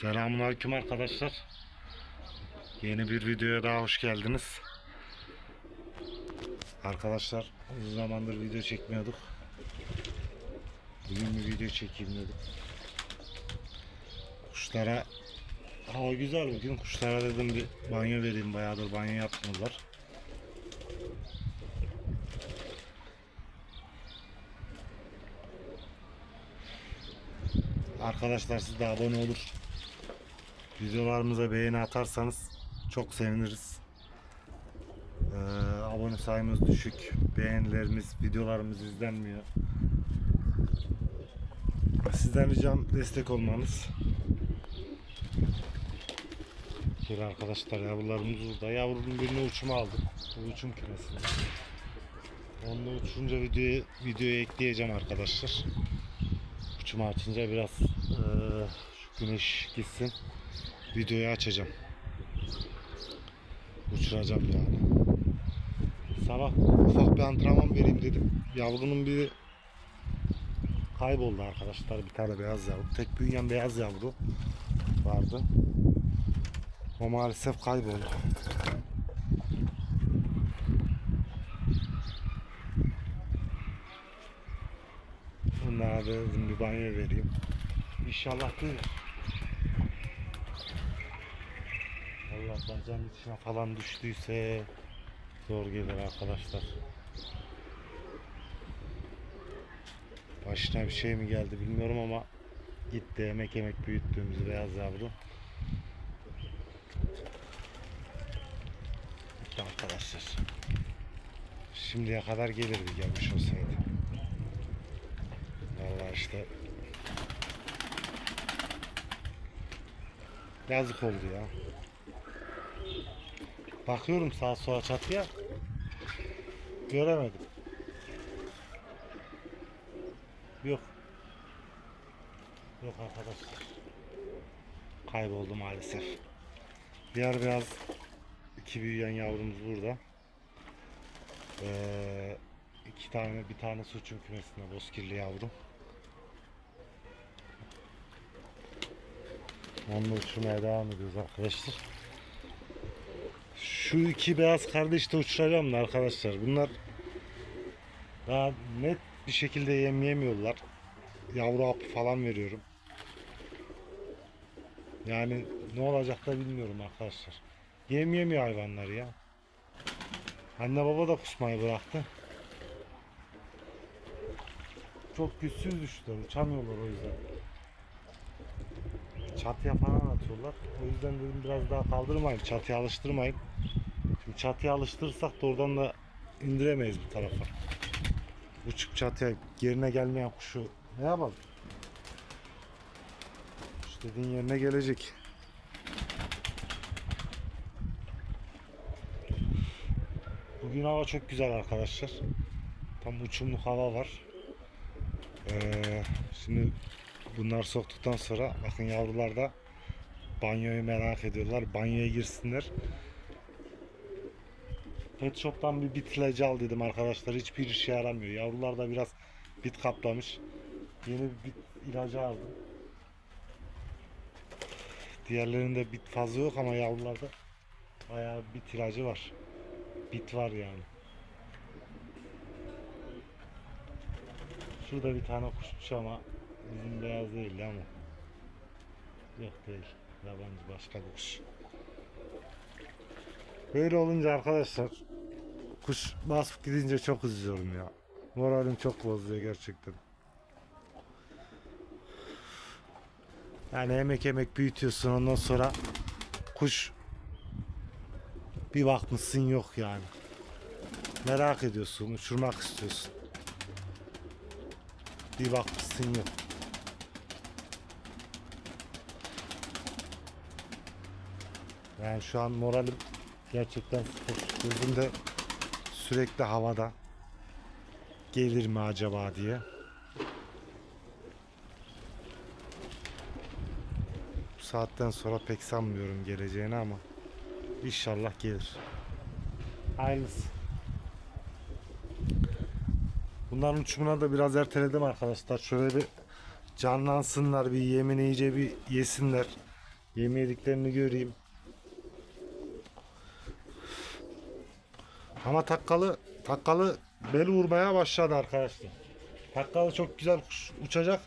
Selamünaleyküm arkadaşlar. Yeni bir videoya daha hoş geldiniz. Arkadaşlar uzun zamandır video çekmiyorduk. Bugün bir video çekeyim dedim. Kuşlara hava güzel bugün. Kuşlara dedim bir banyo vereyim. Bayağıdır banyo yapmıyorlar. Arkadaşlar siz de abone olur. Videolarımıza beğeni atarsanız çok seviniriz. Ee, abone sayımız düşük. Beğenilerimiz, videolarımız izlenmiyor. Sizden ricam destek olmanız. Şöyle arkadaşlar yavrularımız burada. Yavrunun birini uçuma aldım. Bu uçum kümesinde. Onunla uçunca videoyu, videoya ekleyeceğim arkadaşlar. Uçumu açınca biraz eee, şu güneş gitsin. Videoyu açacağım. Uçuracağım yani. Sabah ufak bir antrenman vereyim dedim. Yavrunun biri kayboldu arkadaşlar. Bir tane beyaz yavru. Tek büyüyen beyaz yavru vardı. O maalesef kayboldu. Bunlara da bir banyo vereyim. İnşallah değil. Bacağın içine falan düştüyse zor gelir arkadaşlar. Başına bir şey mi geldi bilmiyorum ama gitti emek emek büyüttüğümüz beyaz yavru. Gitti arkadaşlar. Şimdiye kadar gelirdi gelmiş olsaydı. Vallahi işte yazık oldu ya. Bakıyorum sağa sola çatıya göremedim. Yok. Yok arkadaşlar. Kayboldu maalesef. Diğer beyaz iki büyüyen yavrumuz burada. Ee, iki tane bir tane suçun kümesinde bozkirli yavrum. Onunla uçurmaya devam ediyoruz arkadaşlar. Şu iki beyaz kardeş de uçuracağım da arkadaşlar. Bunlar daha net bir şekilde yem yemiyorlar. Yavru hapı falan veriyorum. Yani ne olacak da bilmiyorum arkadaşlar. Yem yemiyor hayvanlar ya. Anne baba da kusmayı bıraktı. Çok güçsüz düştüler. Uçamıyorlar o yüzden. Çatıya falan atıyorlar. O yüzden dedim biraz daha kaldırmayın. Çatıya alıştırmayın. Çatıya alıştırırsak da oradan da indiremeyiz bu tarafa. Uçup çatıya yerine gelmeyen kuşu ne yapalım? Kuş dediğin yerine gelecek. Bugün hava çok güzel arkadaşlar. Tam uçumluk hava var. Ee, şimdi bunlar soktuktan sonra bakın yavrular da banyoyu merak ediyorlar. Banyoya girsinler. Pet Shop'tan bir bit ilacı al dedim arkadaşlar. Hiçbir işe yaramıyor. Yavrular da biraz bit kaplamış. Yeni bir bit ilacı aldım. Diğerlerinde bit fazla yok ama yavrularda bayağı bit ilacı var. Bit var yani. Şurada bir tane kuşmuş ama bizim beyaz değil ama. Yok değil. Yabancı başka bir kuş. Böyle olunca arkadaşlar kuş basıp gidince çok üzülüyorum ya. Moralim çok bozuyor gerçekten. Yani emek emek büyütüyorsun ondan sonra kuş bir bakmışsın yok yani. Merak ediyorsun, uçurmak istiyorsun. Bir bakmışsın yok. Yani şu an moralim gerçekten sıfır. Gözüm de sürekli havada. Gelir mi acaba diye. Bu saatten sonra pek sanmıyorum geleceğini ama inşallah gelir. Hayırlısı. Bunların uçumuna da biraz erteledim arkadaşlar. Şöyle bir canlansınlar, bir yemin iyice bir yesinler. Yem yediklerini göreyim. Ama takkalı takkalı bel vurmaya başladı arkadaşlar. Takkalı çok güzel kuş uçacak.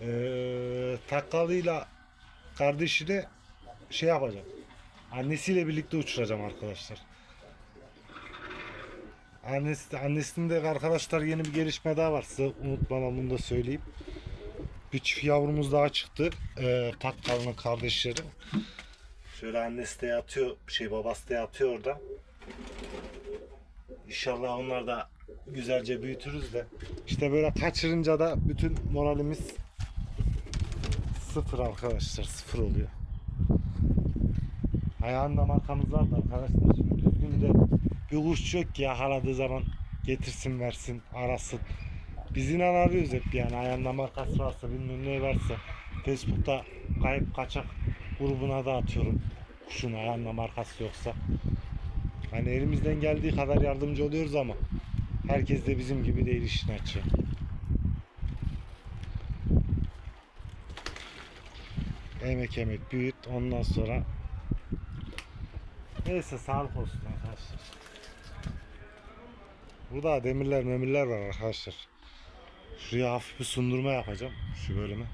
Ee, takkalıyla kardeşini şey yapacağım. Annesiyle birlikte uçuracağım arkadaşlar. Annesi, annesinin de arkadaşlar yeni bir gelişme daha var size unutmadan bunu da söyleyeyim. Bir çift yavrumuz daha çıktı. Ee, Takkalı'nın kardeşleri. Şöyle annesi de yatıyor, şey babası da yatıyor orada. İnşallah onlar da güzelce büyütürüz de. İşte böyle kaçırınca da bütün moralimiz sıfır arkadaşlar, sıfır oluyor. Ayağında markamız var da arkadaşlar şimdi düzgün de bir kuş yok ki yakaladığı zaman getirsin versin arasın. Biz inan arıyoruz hep yani ayağında markası varsa bilmem ne varsa Facebook'ta kayıp kaçak grubuna da atıyorum kuşun ayağında markası yoksa. Hani elimizden geldiği kadar yardımcı oluyoruz ama herkes de bizim gibi değil işin açığı. Emek emek büyüt ondan sonra Neyse sağlık olsun arkadaşlar. Burada demirler memirler var arkadaşlar. Şuraya hafif bir sundurma yapacağım. Şu bölüme.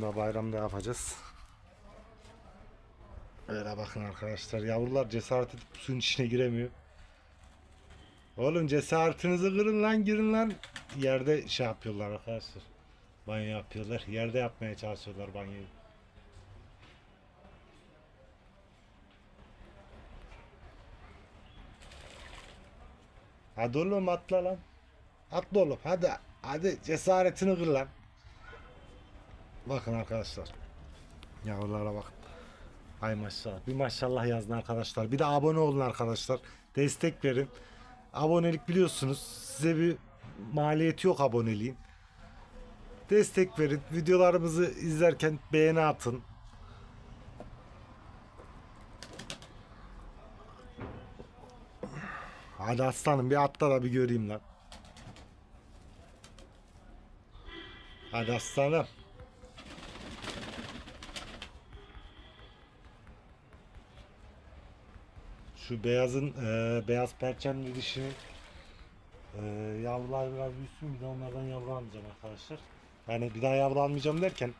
Da bayramda yapacağız. Böyle bakın arkadaşlar. Yavrular cesaret edip suyun içine giremiyor. Oğlum cesaretinizi kırın lan girin lan. Yerde şey yapıyorlar arkadaşlar. Banyo yapıyorlar. Yerde yapmaya çalışıyorlar banyoyu. Hadi oğlum atla lan. Atla oğlum hadi. Hadi cesaretini kır lan. Bakın arkadaşlar. Yavrulara bakın. Ay maşallah. Bir maşallah yazın arkadaşlar. Bir de abone olun arkadaşlar. Destek verin. Abonelik biliyorsunuz. Size bir maliyeti yok aboneliğin. Destek verin. Videolarımızı izlerken beğeni atın. Hadi aslanım bir atla da bir göreyim lan. Hadi aslanım. Şu beyazın e, beyaz perçemli dişinin e, yavrular biraz büyüsün bir de onlardan yavru almayacağım arkadaşlar. Yani bir daha yavru derken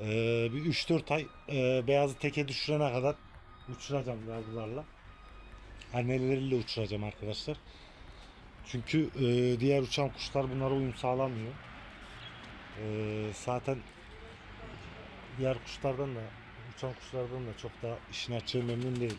e, bir 3-4 ay e, beyazı teke düşürene kadar uçuracağım yavrularla. Anneleriyle uçuracağım arkadaşlar. Çünkü e, diğer uçan kuşlar bunlara uyum sağlamıyor. E, zaten diğer kuşlardan da uçan kuşlardan da çok da işin açığı memnun değil.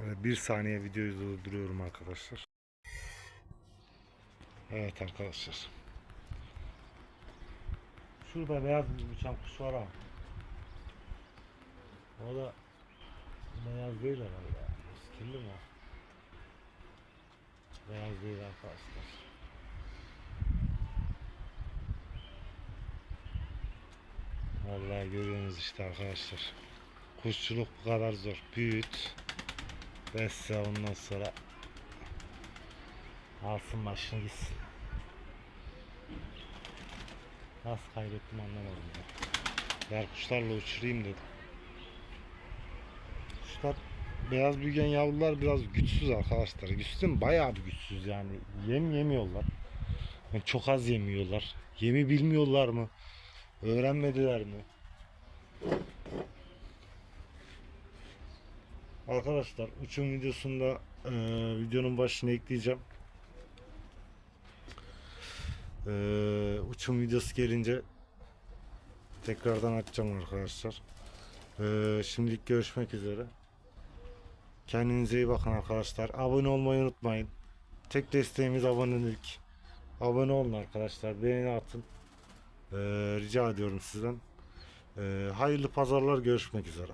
Böyle bir saniye videoyu durduruyorum arkadaşlar. Evet arkadaşlar. Şurada beyaz bir uçan kuş var ama. O da beyaz değil herhalde. Kirli mi o? Beyaz değil arkadaşlar. Vallahi görüyorsunuz işte arkadaşlar. Kuşçuluk bu kadar zor. Büyüt. Besle ondan sonra alsın başını gitsin. Nasıl kaybettim anlamadım ya. Diğer kuşlarla uçurayım dedim. Kuşlar beyaz büyüyen yavrular biraz güçsüz arkadaşlar. Güçsüz? Bayağı bir güçsüz yani. Yem yemiyorlar. Yani çok az yemiyorlar. Yemi bilmiyorlar mı? Öğrenmediler mi? Arkadaşlar uçum videosunda e, videonun başına ekleyeceğim. E, uçum videosu gelince tekrardan açacağım arkadaşlar. E, şimdilik görüşmek üzere. Kendinize iyi bakın arkadaşlar. Abone olmayı unutmayın. Tek desteğimiz abonelik. Abone olun arkadaşlar. Beğeni atın. E, rica ediyorum sizden. E, hayırlı pazarlar. Görüşmek üzere.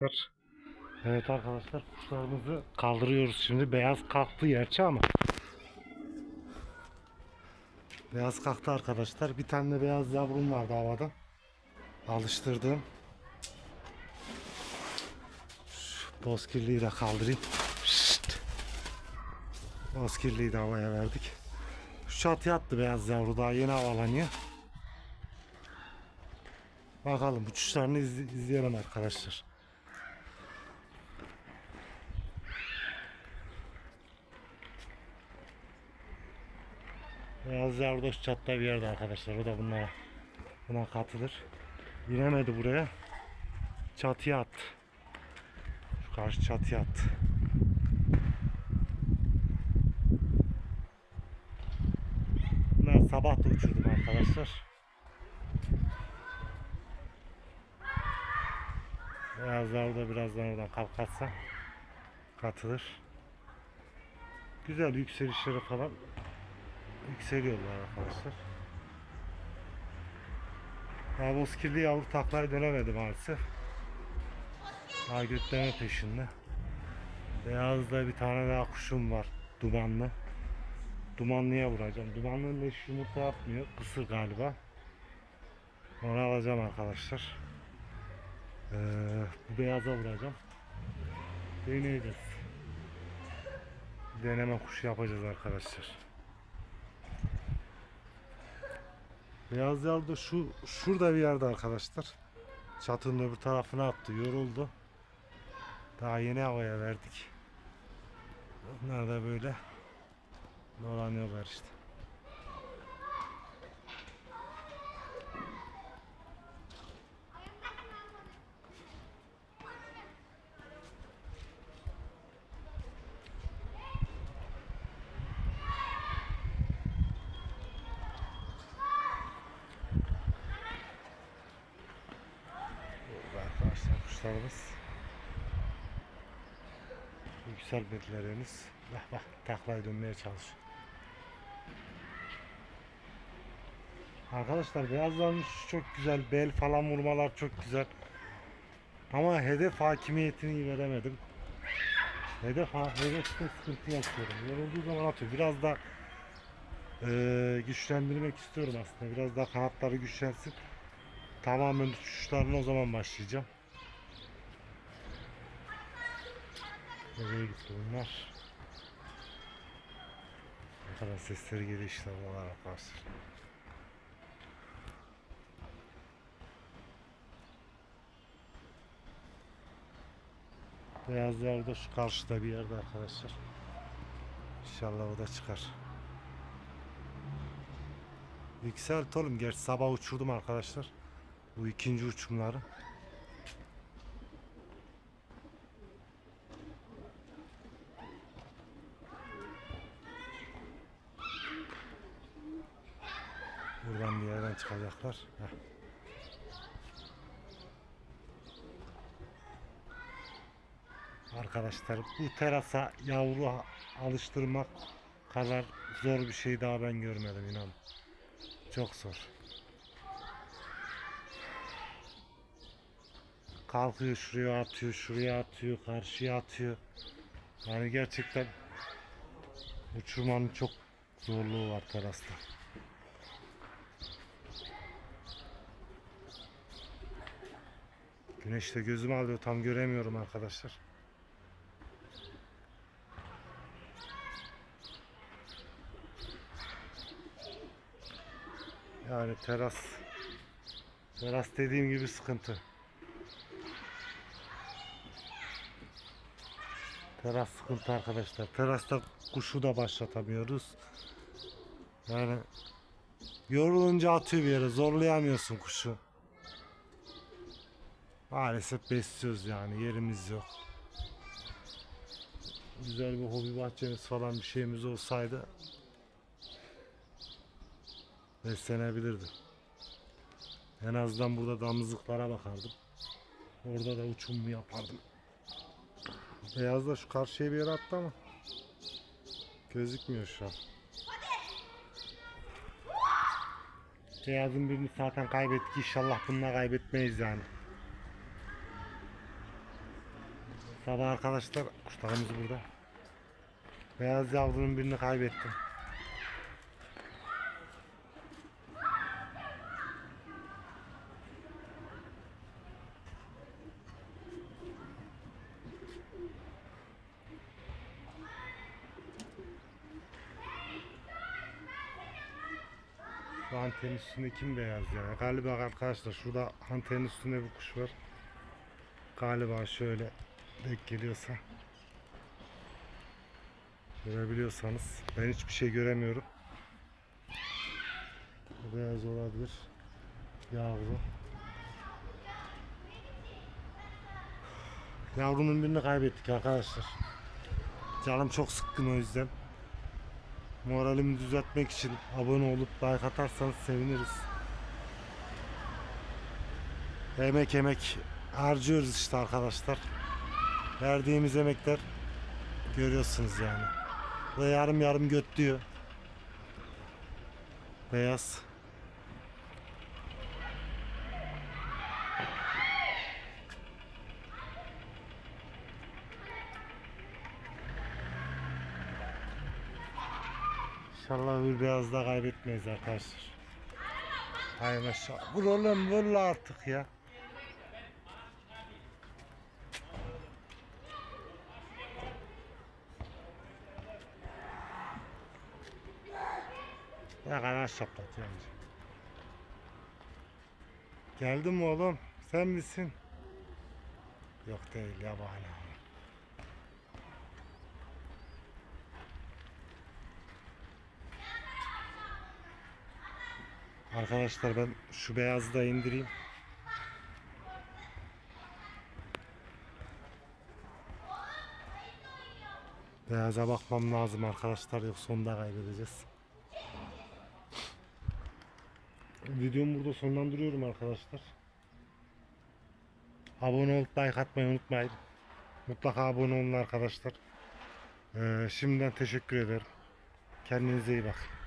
Evet arkadaşlar kuşlarımızı kaldırıyoruz şimdi. Beyaz kalktı gerçi ama Beyaz kalktı arkadaşlar. Bir tane beyaz yavrum vardı havada. Alıştırdım. Bozkirliği de kaldırayım. Şşt. Bozkirliği de havaya verdik. Şu çatıya attı beyaz yavru daha yeni havalanıyor. Bakalım uçuşlarını izle- izleyelim arkadaşlar. Da şu çatta bir yerde arkadaşlar. O da bunlara buna katılır. İnemedi buraya. Çatıya attı. Şu karşı çatıya attı. Bunlar sabah da uçurdum arkadaşlar. Beyazlar da birazdan oradan kalkarsa katılır. Güzel yükselişleri falan yükseliyorlar arkadaşlar. Daha bozkirli yavru taklayı dönemedi maalesef. Daha götleme peşinde. Beyazda bir tane daha kuşum var. Dumanlı. Dumanlıya vuracağım. Dumanlı leş yumurta yapmıyor. Kısır galiba. Onu alacağım arkadaşlar. Ee, bu beyaza vuracağım. Deneyeceğiz. Deneme kuşu yapacağız arkadaşlar. Beyaz yavru da şu şurada bir yerde arkadaşlar. Çatının öbür tarafına attı. Yoruldu. Daha yeni havaya verdik. Bunlar da böyle dolanıyorlar işte. Burada arkadaşlar kuşlarımız. Yükselmediler henüz. Bak bak taklayı dönmeye çalışıyor. Arkadaşlar beyazların uçuşu çok güzel. Bel falan vurmalar çok güzel. Ama hedef hakimiyetini veremedim. Hedef, hedefte sıkıntı yaşıyorum. Yorulduğu zaman atıyor. Biraz da eee, güçlendirmek istiyorum aslında. Biraz daha kanatları güçlensin. Tamamen uçuşlarına o zaman başlayacağım. Nereye gitti bunlar? Ne kadar sesleri geliyor işte buralar arkadaşlar. Beyaz da şu karşıda bir yerde arkadaşlar. İnşallah o da çıkar. Yükselt oğlum. Gerçi sabah uçurdum arkadaşlar. Bu ikinci uçumları. Çıkacaklar. Heh. Arkadaşlar bu terasa yavru alıştırmak kadar zor bir şey daha ben görmedim inan. Çok zor. Kalkıyor şuraya atıyor, şuraya atıyor, karşıya atıyor. Yani gerçekten uçurmanın çok zorluğu var terasta. Güneş de gözümü alıyor tam göremiyorum arkadaşlar. Yani teras teras dediğim gibi sıkıntı. Teras sıkıntı arkadaşlar. Terasta kuşu da başlatamıyoruz. Yani yorulunca atıyor bir yere zorlayamıyorsun kuşu. Maalesef besliyoruz yani yerimiz yok. Güzel bir hobi bahçemiz falan bir şeyimiz olsaydı beslenebilirdi. En azından burada damızlıklara bakardım. Orada da uçum yapardım. Beyaz da şu karşıya bir yere attı ama gözükmüyor şu an. Beyazın birini zaten kaybettik. İnşallah bunu da kaybetmeyiz yani. Sabah arkadaşlar kuşlarımız burada. Beyaz yavrunun birini kaybettim. Şu antenin üstünde kim beyaz ya? Galiba arkadaşlar şurada antenin üstünde bir kuş var. Galiba şöyle denk geliyorsa. Görebiliyorsanız. Ben hiçbir şey göremiyorum. Bu beyaz olabilir. Yavru. Yavrunun birini kaybettik arkadaşlar. Canım çok sıkkın o yüzden. Moralimi düzeltmek için abone olup like atarsanız seviniriz. Emek emek harcıyoruz işte arkadaşlar. Verdiğimiz emekler görüyorsunuz yani. Bu yarım yarım götlüyor. Beyaz. İnşallah bir beyaz da kaybetmeyiz arkadaşlar. Hay maşallah. Vur oğlum vur artık ya. Ne kadar şaplat yani. Geldin mi oğlum? Sen misin? Yok değil yabani. Arkadaşlar ben şu beyazı da indireyim. Beyaza bakmam lazım arkadaşlar yoksa onu da kaybedeceğiz. Videomu burada sonlandırıyorum arkadaşlar. Abone olup like atmayı unutmayın. Mutlaka abone olun arkadaşlar. Ee, şimdiden teşekkür ederim. Kendinize iyi bakın.